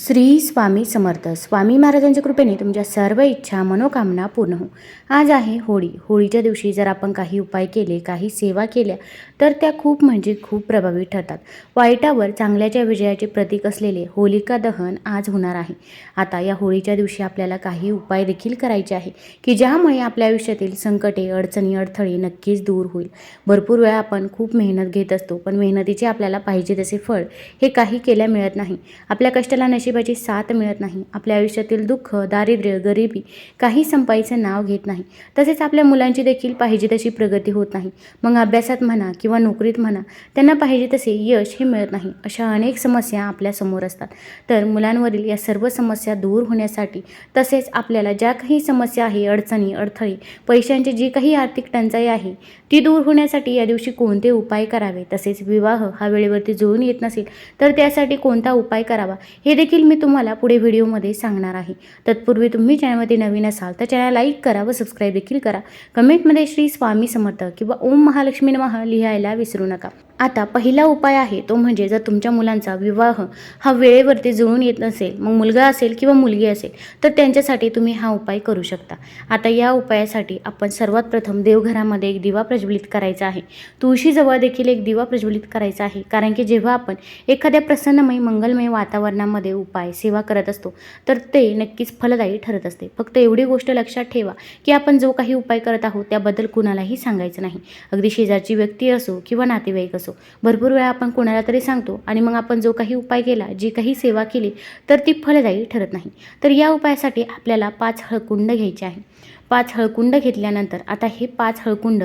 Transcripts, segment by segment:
श्री स्वामी समर्थ. स्वामी महाराजांच्या कृपेने तुमच्या सर्व इच्छा मनोकामना पूर्ण हो. आज आहे होळी. होळीच्या दिवशी जर आपण काही उपाय केले काही सेवा केल्या तर त्या खूप म्हणजे खूप प्रभावी ठरतात. वाईटावर चांगल्याच्या विजयाचे प्रतीक असलेले होलिका दहन आज होणार आहे. आता या होळीच्या दिवशी आपल्याला काही उपाय देखील करायचे आहे की ज्यामुळे आपल्या आयुष्यातील संकटे अडचणी अडथळे नक्कीच दूर होईल. भरपूर वेळा आपण खूप मेहनत घेत असतो पण मेहनतीचे आपल्याला पाहिजे तसे फळ हे काही केल्या मिळत नाही. आपल्या कष्टाला नशिबाची साथ मिळत नाही. आपल्या आयुष्यातील दुःख दारिद्र्य गरिबी काही संपाईचं नाव घेत नाही. तसेच आपल्या मुलांची देखील पाहिजे तशी प्रगती होत नाही. मग अभ्यासात म्हणा किंवा नोकरीत म्हणा त्यांना पाहिजे तसे यश हे मिळत नाही अशा अनेक समस्या आपल्यासमोर असतात. तर मुलांवरील या सर्व समस्या दूर होण्यासाठी तसेच आपल्याला ज्या काही समस्या आहे अडचणी अडथळे पैशांची जी काही आर्थिक टंचाई आहे ती दूर होण्यासाठी या दिवशी कोणते उपाय करावे? तसेच विवाह हा वेळेवरती जुळून येत नसेल तर त्यासाठी कोणता उपाय करावा? हे देखील मी तुम्हाला पुढे व्हिडिओमध्ये सांगणार आहे. तत्पूर्वी तुम्ही चॅनलमध्ये नवीन असाल तर चॅनल लाईक करा व सबस्क्राईब देखील करा. कमेंटमध्ये श्री स्वामी समर्थ किंवा ओम महालक्ष्मी नमः लिहायला विसरू नका. आता पहिला उपाय आहे तो म्हणजे जर तुमच्या मुलांचा विवाह हा वेळेवरती जुळून येत नसेल मग मुलगा असेल किंवा मुलगी असेल तर त्यांच्यासाठी तुम्ही हा उपाय करू शकता. आता या उपायासाठी आपण सर्वात प्रथम देवघरामध्ये एक दिवा प्रज्वलित करायचा आहे. तुळशीजवळ देखील एक दिवा प्रज्वलित करायचा आहे कारण की जेव्हा आपण एखाद्या प्रसन्नमय मंगलमय वातावरणामध्ये उपाय सेवा करत असतो तर ते नक्कीच फलदायी ठरत असते. फक्त एवढी गोष्ट लक्षात ठेवा की आपण जो काही उपाय करत आहोत त्याबद्दल कुणालाही सांगायचं नाही. अगदी शेजारची व्यक्ती असो किंवा नातेवाईक असो भरपूर वेळा आपण कोणाला तरी सांगतो आणि मग आपण जो काही उपाय केला जी काही सेवा केली तर ती फलदायी ठरत नाही. तर या उपायासाठी आपल्याला पाच हळकुंड घ्यायचे आहे. पाच हळकुंड घेतल्यानंतर आता हे पाच हळकुंड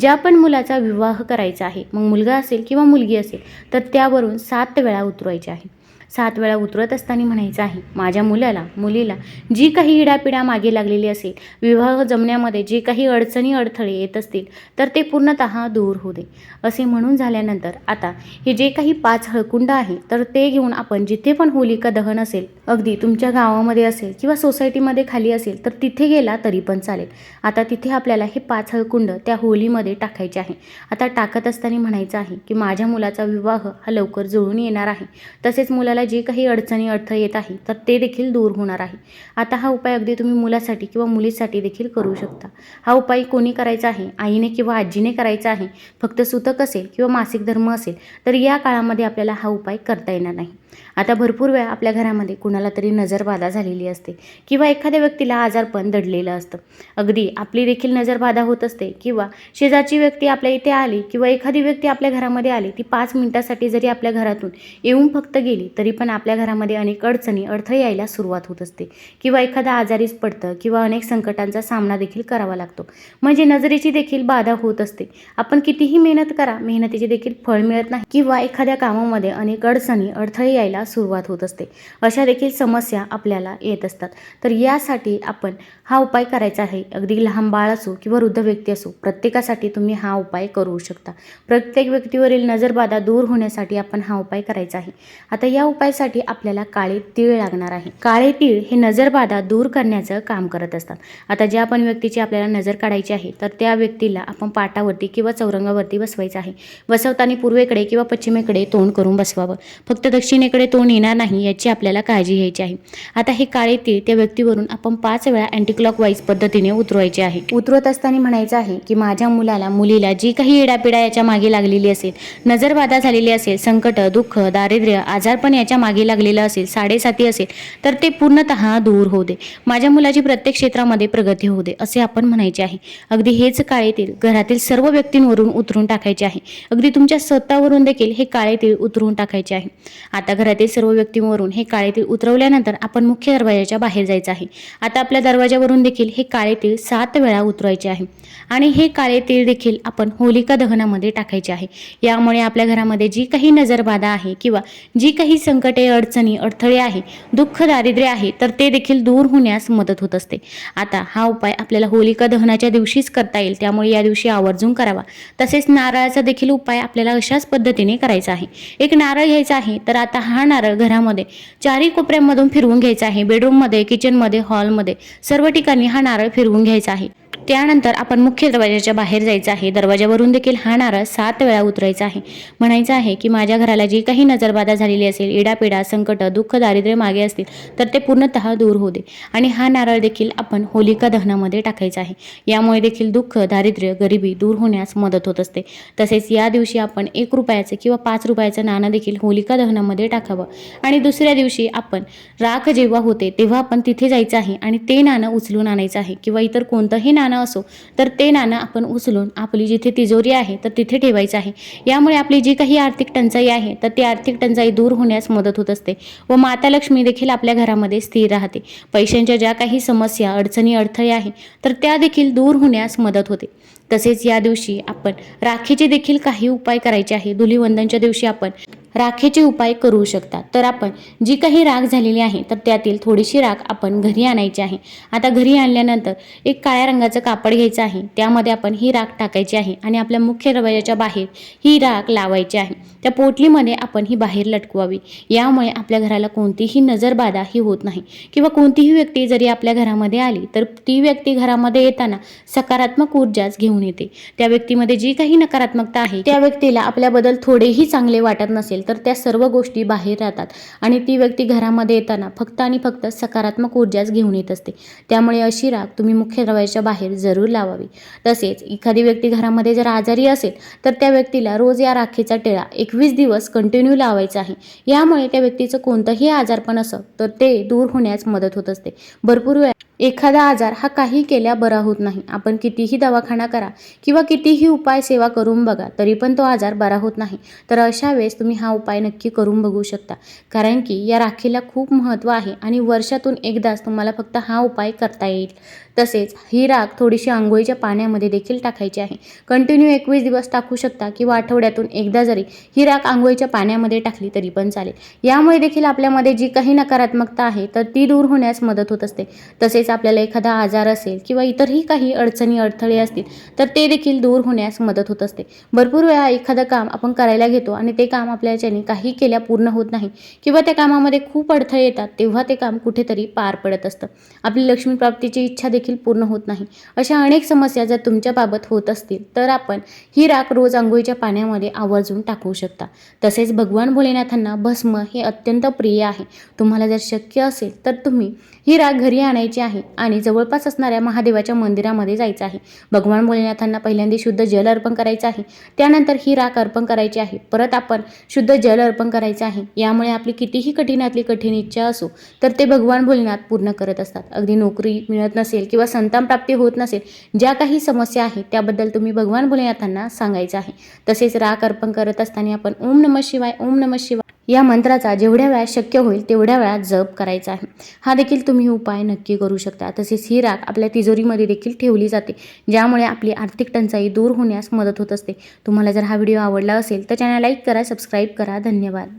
ज्या पण मुलाचा विवाह करायचा आहे मग मुलगा असेल किंवा मुलगी असेल तर त्यावरून सात वेळा उतरवायचे आहे. सात वेळा उतरत असताना म्हणायचं आहे माझ्या मुलाला मुलीला जी काही इडापिडा मागे लागलेली असेल विवाह जमण्यामध्ये जे काही अडचणी अडथळे येत असतील तर ते पूर्णतः दूर होऊ दे. असे म्हणून झाल्यानंतर आता हे जे काही पाच हळकुंड आहे तर ते घेऊन आपण जिथे पण होलिका दहन असेल अगदी तुमच्या गावामध्ये असेल किंवा सोसायटीमध्ये खाली असेल तर तिथे गेला तरी पण चालेल. आता तिथे आपल्याला हे पाच हळकुंड त्या होलीमध्ये टाकायचे आहे. आता टाकत असताना म्हणायचं आहे की माझ्या मुलाचा विवाह हा लवकर जुळून येणार आहे. तसेच मुलाला जे काही अडचणी अडथळे येत आहे तर ते देखील दूर होणार आहे. आता हा उपाय अगदी तुम्ही मुलासाठी किंवा मुलीसाठी देखील करू शकता. हा उपाय कोणी करायचा आहे? आईने किंवा आजीने करायचा आहे? फक्त सुतक असेल किंवा मासिक धर्म असेल तर या काळामध्ये आपल्याला हा उपाय करता येणार नाही. आता भरपूर वेळा आपल्या घरामध्ये कुणाला तरी नजरबाधा झालेली असते किंवा एखाद्या व्यक्तीला आजारपण दडलेलं असतं. अगदी आपली देखील नजरबाधा होत असते किंवा शेजारची व्यक्ती आपल्या इथे आली किंवा एखादी व्यक्ती आपल्या घरामध्ये आली ती पाच मिनिटासाठी जरी आपल्या घरातून येऊन फक्त गेली तरी पण आपल्या घरामध्ये अनेक अडचणी अडथळे यायला सुरुवात होत असते. किंवा एखादा आजारीच पडतं किंवा अनेक संकटांचा सामना देखील करावा लागतो. म्हणजे नजरेची देखील बाधा होत असते. आपण कितीही मेहनत करा मेहनतीचे देखील फळ मिळत नाही. किंवा एखाद्या कामामध्ये अनेक अडचणी अडथळे यायला सुरुवात होत असते. अशा देखील समस्या आपल्याला येत असतात. तर यासाठी आपण हा उपाय करायचा आहे. अगदी लहान बाळ असो किंवा वृद्ध व्यक्ती असो प्रत्येकासाठी तुम्ही हा उपाय करू शकता. प्रत्येक व्यक्तीवरील नजरबाधा दूर होण्यासाठी आपण हा उपाय करायचा आहे. आता या उपायासाठी आपल्याला काळे तीळ लागणार आहे. काळे तीळ हे नजरबाधा दूर करण्याचं काम करत असतात. आता ज्या पण व्यक्तीची आपल्याला नजर काढायची आहे तर त्या व्यक्तीला आपण पाटावरती किंवा चौरंगावरती बसवायचं आहे. बसवताना पूर्वेकडे किंवा पश्चिमेकडे तोंड करून बसवावं. फक्त दक्षिणेकडे तोंड येणार नाही याची आपल्याला काळजी घ्यायची आहे. आता हे काळे तीळ त्या व्यक्तीवरून आपण पाच वेळा अँटी क्लॉक वाईज पद्धतीने उतरवायचे आहे. उतरवत असताना म्हणायचं आहे की माझ्या मुलाला मुलीला जी काही इडापिडा याच्या मागे लागलेली असेल नजरबाधा झालेली असेल संकट दुःख दारिद्र्य आजारपण त्याच्यामागे लागलेलं असेल साडेसाती असेल तर ते पूर्णतः दूर होऊ दे. माझ्या मुलाची प्रत्येक क्षेत्रामध्ये प्रगती होऊ दे असे आपण म्हणायचे आहे. अगदी हेच काळे तीळ घरातील सर्व व्यक्तींवरून उतरून टाकायचे आहे. अगदी तुमच्या स्वतःवरून देखील हे काळे तीळ उतरून टाकायचे आहे. आता घरातील सर्व व्यक्तींवरून हे काळे तीळ उतरवल्यानंतर आपण मुख्य दरवाजाच्या बाहेर जायचं आहे. आता आपल्या दरवाजावरून देखील हे काळे तीळ सात वेळा उतरवायचे आहे. आणि हे काळे तीळ देखील आपण होलिका दहनामध्ये टाकायचे आहे. यामुळे आपल्या घरामध्ये जी काही नजरबाधा आहे किंवा जी काही संकटे अडचणी अडथळे आहे दुःख दारिद्र्य आहे तर ते देखील दूर होण्यास मदत होत असते. आता हा उपाय आपल्याला होलिका दहनाच्या दिवशीच करता येईल त्यामुळे या दिवशी आवर्जून करावा. तसेच नारळाचा देखील उपाय आपल्याला अशाच पद्धतीने करायचा आहे. एक नारळ घ्यायचा आहे तर आता हा नारळ घरामध्ये चारही कोपऱ्यामधून फिरवून घ्यायचा आहे बेडरूममध्ये किचनमध्ये हॉलमध्ये सर्व ठिकाणी हा नारळ फिरवून घ्यायचा आहे. त्यानंतर आपण मुख्य दरवाजाच्या बाहेर जायचं आहे. दरवाजावरून देखील हा नारळ सात वेळा उतरायचा आहे. म्हणायचं आहे की माझ्या घराला जी काही नजरबाधा झालेली असेल इडापिडा संकट दुःख दारिद्र्य मागे असतील तर ते पूर्णतः दूर होते आणि हा नारळ देखील आपण होलिका दहनामध्ये टाकायचा आहे. यामुळे देखील दुःख दारिद्र्य गरिबी दूर होण्यास मदत होत असते. तसेच या दिवशी आपण एक रुपयाचं किंवा पाच रुपयाचं नाणं देखील होलिका दहनामध्ये टाकावं. आणि दुसऱ्या दिवशी आपण राख जेव्हा होते तेव्हा आपण तिथे जायचं आहे आणि ते नाणं उचलून आणायचं आहे. किंवा इतर कोणतंही नाणं असो तर ते नाणं आपण उचलून आपली जिथे तिजोरी आहे तर तिथे ठेवायचं आहे. यामुळे आपली जी काही आर्थिक टंचाई आहे तर ती आर्थिक टंचाई दूर होण्यास मदत होत असते व माता लक्ष्मी देखील आपल्या घरामध्ये स्थिर राहते. पैशांच्या ज्या काही समस्या अडचणी अडथळे आहे तर त्या देखील दूर होण्यास मदत होते. तसेच या दिवशी आपण राखीचे देखील काही उपाय करायचे आहे. धुलीवंदनच्या दिवशी आपण राखेचे उपाय करू शकता. तर आपण जी काही राख झालेली आहे तर त्यातील थोडीशी राख आपण घरी आणायची आहे. आता घरी आणल्यानंतर एक काळ्या रंगाचं कापड घ्यायचं आहे. त्यामध्ये आपण ही राख टाकायची आहे आणि आपल्या मुख्य दरवाजाच्या बाहेर ही राख लावायची आहे. त्या पोटलीमध्ये आपण ही बाहेर लटकवावी. यामुळे आपल्या घराला कोणतीही नजरबाधा ही होत नाही. किंवा कोणतीही व्यक्ती जरी आपल्या घरामध्ये आली तर ती व्यक्ती घरामध्ये येताना सकारात्मक ऊर्जाच घेऊन येते. त्या व्यक्तीमध्ये जी काही नकारात्मकता आहे त्या व्यक्तीला आपल्याबद्दल थोडेही चांगले वाटत नसेल तर त्या सर्व गोष्टी बाहेर राहतात. आणि ती व्यक्ती घरामध्ये येताना फक्त आणि फक्त सकारात्मक ऊर्जाच घेऊन येत असते. त्यामुळे अशी राख तुम्ही मुख्य दरवाजाच्या बाहेर जरूर लावावी. तसेच एखादी व्यक्ती घरामध्ये जर आजारी असेल तर त्या व्यक्तीला रोज या राखेचा टिळा एकवीस दिवस कंटिन्यू लावायचा आहे. यामुळे त्या व्यक्तीचं कोणतंही आजारपण असं तर ते दूर होण्यास मदत होत असते. भरपूर वेळा एखादा आजार हा काही केल्या बरा होत नाही. आपण कितीही दवाखाना करा किंवा कितीही उपाय सेवा करून बघा तरी पण तो आजार बरा होत नाही. तर अशा वेळेस तुम्ही हा उपाय नक्की करून बघू शकता. कारण की या राखीला खूप महत्त्व आहे आणि वर्षातून एकदाच तुम्हाला फक्त हा उपाय करता येईल. तसेच ही राख थोडीशी आंघोळीच्या पाण्यामध्ये देखील टाकायची आहे. कंटिन्यू एकवीस दिवस टाकू शकता किंवा आठवड्यातून एकदा जरी ही राख आंघोळीच्या पाण्यामध्ये टाकली तरी पण चालेल. यामुळे देखील आपल्यामध्ये जी काही नकारात्मकता आहे तर ती दूर होण्यास मदत होत असते. तसेच आपल्याला एखादा आजार असेल किंवा इतरही काही अडचणी अडथळे असतील तर ते देखील दूर होण्यास मदत होत असते. भरपूर वेळा एखादं काम आपण करायला घेतो आणि ते काम आपल्याच्याने काही केल्या पूर्ण होत नाही किंवा त्या कामामध्ये खूप अडथळे येतात तेव्हा ते काम कुठेतरी पार पडत असतं. आपली लक्ष्मी प्राप्तीची इच्छा देखील पूर्ण होत नाही. अशा अनेक समस्या जर तुमच्याबाबत होत असतील तर आपण ही राख रोज आंघोळीच्या पाण्यामध्ये आवर्जून टाकू शकता. तसेच भगवान भोलेनाथांना भस्म हे अत्यंत प्रिय आहे. तुम्हाला जर शक्य असेल तर तुम्ही ही राख घरी आणायची आहे आणि जवळपास असणाऱ्या महादेवाच्या मंदिरामध्ये जायचं आहे. भगवान भोलेनाथांना पहिल्यांदा शुद्ध जल अर्पण करायचं आहे. त्यानंतर ही राख अर्पण करायची आहे. परत आपण शुद्ध जल अर्पण करायचं आहे. यामुळे आपली कितीही कठीणातली कठीण इच्छा असो तर ते भगवान भोलेनाथ पूर्ण करत असतात. अगदी नोकरी मिळत नसेल किंवा संतान प्राप्ती होत नसेल ज्या काही समस्या आहेत त्याबद्दल तुम्ही भगवान भोलेनाथांना सांगायचं आहे. तसेच राख अर्पण करत असताना आपण ओम नम शिवाय ओम नम शिवाय या मंत्राचा जेवढ्या वेळा शक्य होईल तेवढ्या वेळात जप करायचा आहे. हा देखील तुम्ही उपाय नक्की करू शकता. तसेच ही राख आपल्या तिजोरीमध्ये देखील ठेवली जाते ज्यामुळे आपली आर्थिक टंचाई दूर होण्यास मदत होत असते. तुम्हाला जर हा व्हिडिओ आवडला असेल तर चॅनल लाईक करा सबस्क्राईब करा. धन्यवाद.